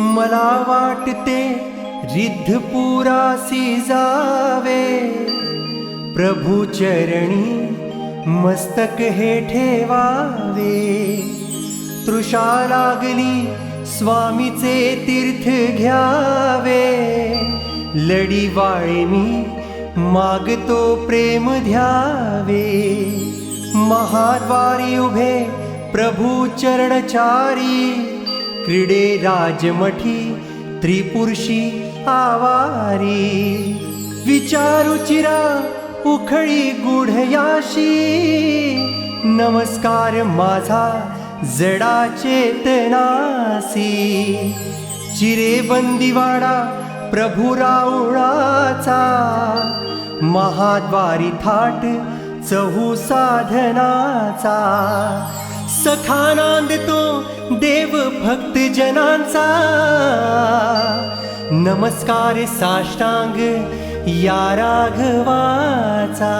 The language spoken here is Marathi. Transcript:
मला वाटते रिद्धपुरासी जावे. प्रभू चरणी मस्तक हे ठेवावे. तृषा लागली स्वामीचे तीर्थ घ्यावे. लढी वाळे मी मागतो प्रेम ध्यावे महाद्वारी उभे प्रभू चरणचारी. क्रीडे राजमठी त्रिपुरुषी आवारी. विचारुचिरा उखळी गुढयाशी. नमस्कार माझा जडा चेतनासी चिरे बंदिवाडा प्रभू रावणाचा महाद्वारी थाट चहू साधनाचा. सखानांद तो भक्तजनांचा नमस्कार साष्टांग या राघवाचा.